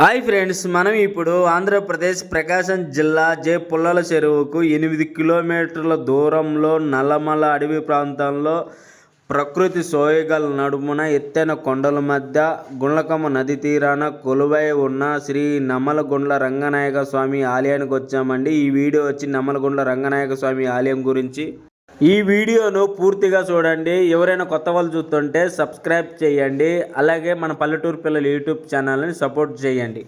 Hi friends మనం ఇప్పుడు ఆంధ్రప్రదేశ్ ప్రకాశం జిల్లా జే పుల్లల చెరువుకు ఎనిమిది కిలోమీటర్ల దూరంలో నల్లమల అడవి ప్రాంతంలో ప్రకృతి సోయగల నడుమున ఎత్తైన కొండల మధ్య గుండ్లకమ్మ నది తీరాన కొలువై ఉన్న శ్రీ నమ్మలగుండ్ల రంగనాయక స్వామి ఆలయానికి వచ్చామండి. ఈ వీడియో వచ్చి నమ్మలగుండ్ల రంగనాయక స్వామి ఆలయం గురించి ఈ వీడియోను పూర్తిగా చూడండి. ఎవరైనా కొత్త వాళ్ళు చూస్తుంటే సబ్స్క్రైబ్ చేయండి. అలాగే మన పల్లెటూరు పిల్లల యూట్యూబ్ ఛానల్ని సపోర్ట్ చేయండి.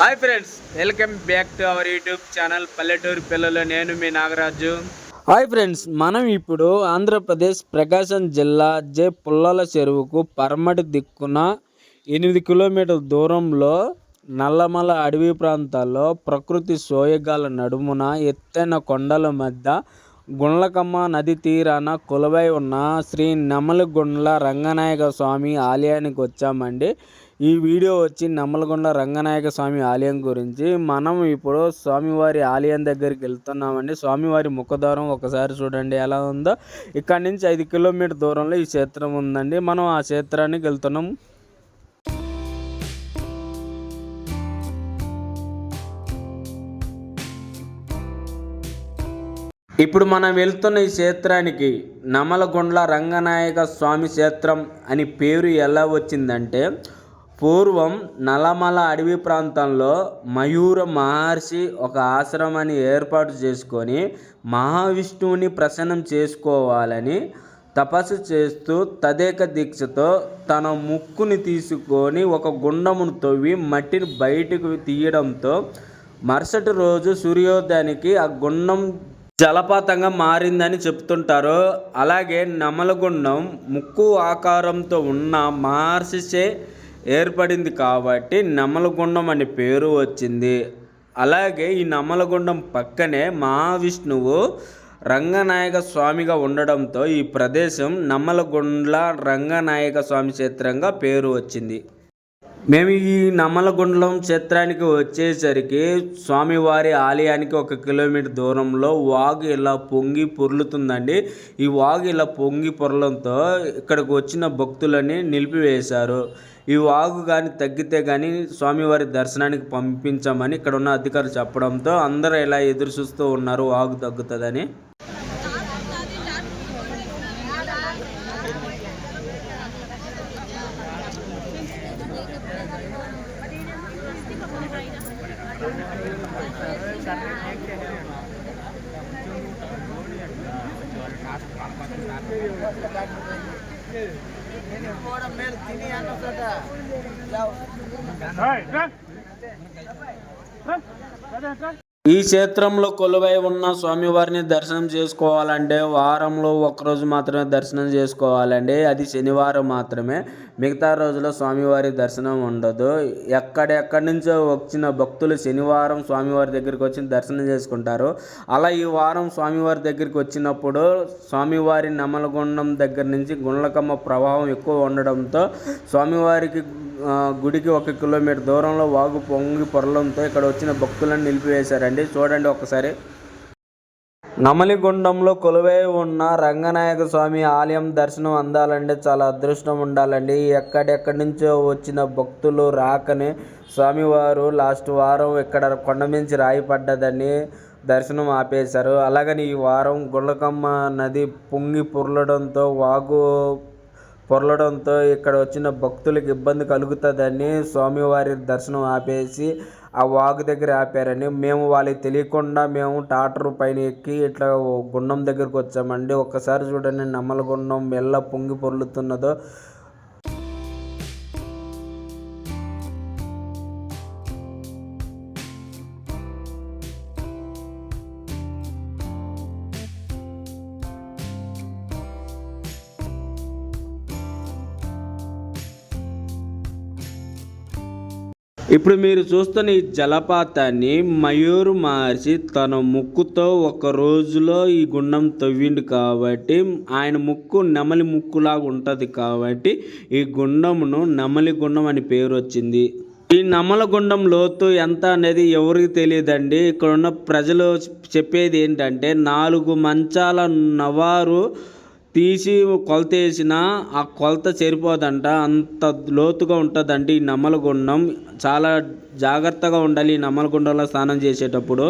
Hi friends welcome back to our YouTube channel పల్లెటూరు పిల్లలు నేను మీ నాగరాజు హాయ్ ఫ్రెండ్స్ మనం ఇప్పుడు ఆంధ్రప్రదేశ్ ప్రకాశం జిల్లా జే పుల్లల చెరువుకు పరమటి దిక్కున ఎనిమిది కిలోమీటర్ల దూరంలో నల్లమల అడవి ప్రాంతాల్లో ప్రకృతి సోయగాల నడుమున ఎత్తైన కొండల మధ్య గుండ్లకమ్మ నది తీరాన కొలువై ఉన్న శ్రీ నమలగుండ్ల రంగనాయక స్వామి ఆలయానికి వచ్చామండి. ఈ వీడియో వచ్చి నమ్మలగొండ రంగనాయక స్వామి ఆలయం గురించి. మనం ఇప్పుడు స్వామివారి ఆలయం దగ్గరికి వెళ్తున్నామండి. స్వామివారి ముఖద్వారం ఒకసారి చూడండి ఎలా ఉందో. ఇక్కడ నుంచి ఐదు కిలోమీటర్ దూరంలో ఈ క్షేత్రం ఉందండి. మనం ఆ క్షేత్రానికి వెళ్తున్నాం. ఇప్పుడు మనం వెళ్తున్న ఈ క్షేత్రానికి నమలగొండ్ల రంగనాయక స్వామి క్షేత్రం అని పేరు ఎలా వచ్చిందంటే పూర్వం నల్లమల అడవి ప్రాంతంలో మయూర మహర్షి ఒక ఆశ్రమాన్ని ఏర్పాటు చేసుకొని మహావిష్ణువుని ప్రసన్నం చేసుకోవాలని తపస్సు చేస్తూ తదేక దీక్షతో తన ముక్కుని తీసుకొని ఒక గుండమును తవ్వి మట్టిని బయటకు తీయడంతో మరుసటి రోజు సూర్యోదయానికి ఆ గుండం జలపాతంగా మారిందని చెప్తుంటారు. అలాగే నమలగుండం ముక్కు ఆకారంతో ఉన్న మహర్షిచే ఏర్పడింది కాబట్టి నమలగుండం అనే పేరు వచ్చింది. అలాగే ఈ నమలగుండం పక్కనే మహావిష్ణువు రంగనాయక స్వామిగా ఉండడంతో ఈ ప్రదేశం నమ్మలగుండ్ల రంగనాయక స్వామి క్షేత్రంగా పేరు వచ్చింది. మేము ఈ నమలగుండలం క్షేత్రానికి వచ్చేసరికి స్వామివారి ఆలయానికి ఒక కిలోమీటర్ దూరంలో వాగు ఇలా పొంగి పొర్లుతుందండి. ఈ వాగు ఇలా పొంగి పొరలంతో ఇక్కడికి వచ్చిన భక్తులని నిలిపివేశారు. ఈ వాగు కానీ తగ్గితే కానీ స్వామివారి దర్శనానికి పంపించమని ఇక్కడ ఉన్న అధికారులు చెప్పడంతో అందరూ ఇలా ఎదురు చూస్తూ ఉన్నారు. వాగు తగ్గుతుందని. Hey, run! Run! Run! Run! ఈ క్షేత్రంలో కొలువై ఉన్న స్వామివారిని దర్శనం చేసుకోవాలంటే వారంలో ఒకరోజు మాత్రమే దర్శనం చేసుకోవాలండి. అది శనివారం మాత్రమే. మిగతా రోజుల్లో స్వామివారి దర్శనం ఉండదు. ఎక్కడెక్కడి నుంచో వచ్చిన భక్తులు శనివారం స్వామివారి దగ్గరికి వచ్చి దర్శనం చేసుకుంటారు. అలా ఈ వారం స్వామివారి దగ్గరికి వచ్చినప్పుడు స్వామివారి నమలగుండం దగ్గర నుంచి గుండ్లకమ్మ ప్రభావం ఎక్కువ ఉండడంతో స్వామివారికి గుడికి ఒక కిలోమీటర్ దూరంలో వాగు పొంగి పొరలంతో ఇక్కడ వచ్చిన భక్తులను నిలిపివేశారండి. చూడండి ఒకసారి. నమలిగుండంలో కొలువై ఉన్న రంగనాయక స్వామి ఆలయం దర్శనం అందాలంటే చాలా అదృష్టం ఉండాలండి. ఎక్కడెక్కడి నుంచో వచ్చిన భక్తులు రాకని స్వామివారు లాస్ట్ వారం ఇక్కడ కొండ మించి రాయి పడ్డదని దర్శనం ఆపేశారు. అలాగని ఈ వారం గుళ్ళకమ్మ నది పొంగి పొర్లడంతో వాగు పొరలడంతో ఇక్కడ వచ్చిన భక్తులకు ఇబ్బంది కలుగుతుందని స్వామివారి దర్శనం ఆపేసి ఆ వాగు దగ్గర ఆపారని మేము వాళ్ళకి తెలియకుండా మేము టాటర్ పైన ఎక్కి ఇట్లా గుండం దగ్గరకు వచ్చామండి. ఒక్కసారి చూడండి నమ్మల గుండం ఎలా పొంగి పొర్లుతున్నదో. ఇప్పుడు మీరు చూస్తున్న ఈ జలపాతాన్ని మయూరు మహర్షి తన ముక్కుతో ఒక రోజులో ఈ గుండం తవ్విండు కాబట్టి ఆయన ముక్కు నెమలి ముక్కులాగా ఉంటుంది కాబట్టి ఈ గుండమును నెమలి గుండం అని పేరు వచ్చింది. ఈ నమ్మలగుండం లోతు ఎంత అనేది ఎవరికి తెలియదండి. ఇక్కడ ఉన్న ప్రజలు చెప్పేది ఏంటంటే నాలుగు మంచాల నవారు తీసి కొలతేసిన ఆ కొలత సరిపోదంట. అంత లోతుగా ఉంటుందండి ఈ నమ్మలగుండం చాలా జాగ్రత్తగా ఉండాలి ఈ నమ్మలగుండంలో స్నానం చేసేటప్పుడు.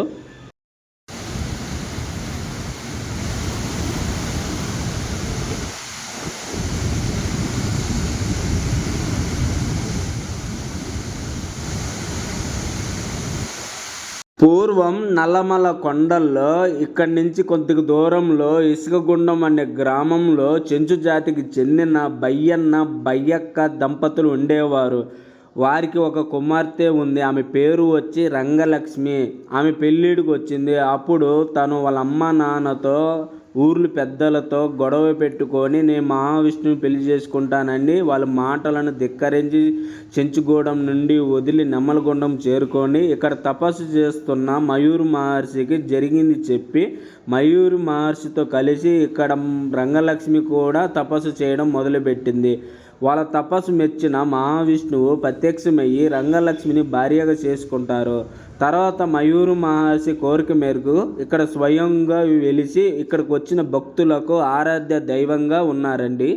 పూర్వం నల్లమల కొండల్లో ఇక్కడి నుంచి కొద్దిగా దూరంలో ఇసుకగుండం అనే గ్రామంలో చెంచు జాతికి చెందిన బయ్యన్న బయ్యక్క దంపతులు ఉండేవారు. వారికి ఒక కుమార్తె ఉంది. ఆమె పేరు వచ్చి రంగలక్ష్మి. ఆమె పెళ్ళిడికి వచ్చింది. అప్పుడు తను వాళ్ళ అమ్మ నాన్నతో ఊర్లు పెద్దలతో గొడవ పెట్టుకొని నేను మహావిష్ణువుని పెళ్ళి చేసుకుంటానండి వాళ్ళ మాటలను ధిక్కరించి చెంచుగూడెం నుండి వదిలి నెమ్మలగుండం చేరుకొని ఇక్కడ తపస్సు చేస్తున్న మయూరు మహర్షికి జరిగింది చెప్పి మయూరు మహర్షితో కలిసి ఇక్కడ రంగలక్ష్మి కూడా తపస్సు చేయడం మొదలుపెట్టింది. వాళ్ళ తపస్సు మెచ్చిన మహావిష్ణువు ప్రత్యక్షమయ్యి రంగలక్ష్మిని భార్యగా చేసుకుంటారు. తర్వాత మయూరు మహర్షి కోరిక మేరకు ఇక్కడ స్వయంగా వెలిసి ఇక్కడికి వచ్చిన భక్తులకు ఆరాధ్య దైవంగా ఉన్నారండి.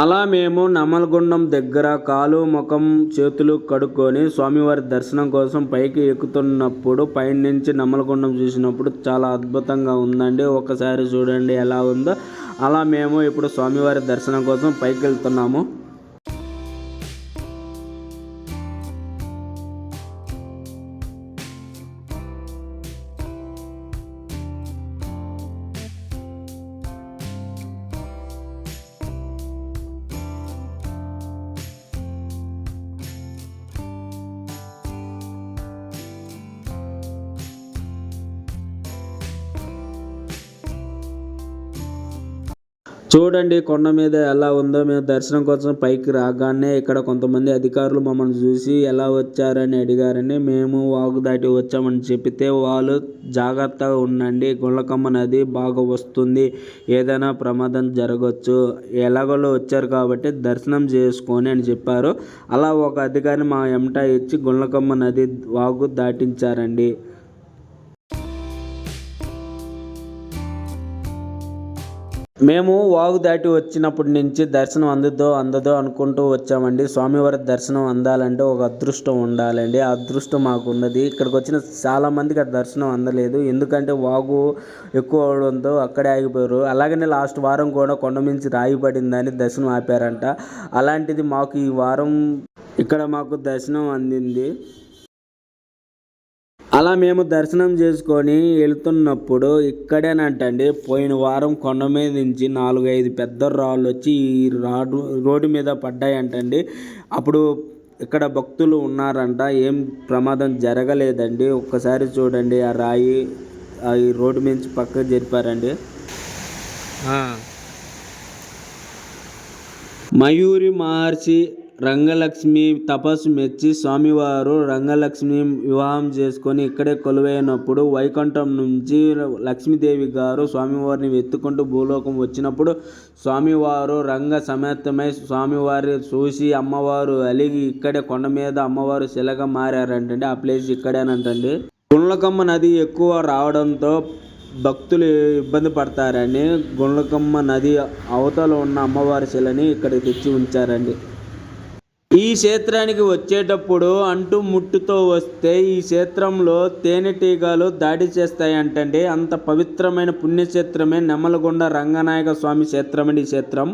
అలా మేము నమలగుండం దగ్గర కాలు ముఖం చేతులు కడుక్కొని స్వామివారి దర్శనం కోసం పైకి ఎక్కుతున్నప్పుడు పైనుంచి నమలగుండం చూసినప్పుడు చాలా అద్భుతంగా ఉందండి. ఒకసారి చూడండి ఎలా ఉందో. అలా మేము ఇప్పుడు స్వామివారి దర్శనం కోసం పైకి వెళ్తున్నాము చూడండి కొండ మీద ఎలా ఉందో మేము దర్శనం కోసం పైకి రాగానే ఇక్కడ కొంతమంది అధికారులు మమ్మల్ని చూసి ఎలా వచ్చారని అడిగారని మేము వాగు దాటి వచ్చామని చెప్తే వాళ్ళు జాగ్రత్తగా ఉండండి గుళ్ళకమ్మ నది బాగా వస్తుంది ఏదైనా ప్రమాదం జరగవచ్చు ఎలాగోలో వచ్చారు కాబట్టి దర్శనం చేసుకొని అని చెప్పారు. అలా ఒక అధికారి మా ఎమట ఇచ్చి గుళ్ళకమ్మ నది వాగు దాటించారండి. మేము వాగు దాటి వచ్చినప్పటి నుంచి దర్శనం అందుదో అందదో అనుకుంటూ వచ్చామండి. స్వామివారి దర్శనం అందాలంటే ఒక అదృష్టం ఉండాలండి. ఆ అదృష్టం మాకు ఉన్నది ఇక్కడికి వచ్చిన చాలామందికి ఆ దర్శనం అందలేదు. ఎందుకంటే వాగు ఎక్కువ అవడంతో అక్కడే ఆగిపోయారు. అలాగనే లాస్ట్ వారం కూడా కొండ మించి రాయి పడిందని దర్శనం ఆపారంట. అలాంటిది మాకు ఈ వారం ఇక్కడ మాకు దర్శనం అందింది. అలా మేము దర్శనం చేసుకొని వెళ్తున్నప్పుడు ఇక్కడేనంటండి పోయిన వారం కొండ మీద నుంచి నాలుగు ఐదు పెద్ద రాళ్ళు వచ్చి ఈ రాడు రోడ్డు మీద పడ్డాయంటండి. అప్పుడు ఇక్కడ భక్తులు ఉన్నారంట ఏం ప్రమాదం జరగలేదండి. ఒక్కసారి చూడండి ఆ రాయి ఈ రోడ్డు నుంచి పక్కకు జరిపారండి. మయూరి మహర్షి రంగలక్ష్మి తపస్సు మెచ్చి స్వామివారు రంగలక్ష్మి వివాహం చేసుకొని ఇక్కడే కొలువైనప్పుడు వైకుంఠం నుంచి లక్ష్మీదేవి గారు స్వామివారిని ఎత్తుకుంటూ భూలోకం వచ్చినప్పుడు స్వామివారు రంగ సమేతమై స్వామివారి చూసి అమ్మవారు అలిగి ఇక్కడే కొండ మీద అమ్మవారు శిలగా మారారంటండి. ఆ ప్లేస్ ఇక్కడేనంటండి. గుండ్లకమ్మ నది ఎక్కువ రావడంతో భక్తులు ఇబ్బంది పడతారని గుండ్లకమ్మ నది అవతల ఉన్న అమ్మవారి శిలని ఇక్కడ తెచ్చి ఉంచారండి. ఈ క్షేత్రానికి వచ్చేటప్పుడు అంటు ముట్టుతో వస్తే ఈ క్షేత్రంలో తేనెటీగలు దాడి చేస్తాయంటండి. అంత పవిత్రమైన పుణ్యక్షేత్రమే నెమలగొండ రంగనాయక స్వామి క్షేత్రం ఈ క్షేత్రం.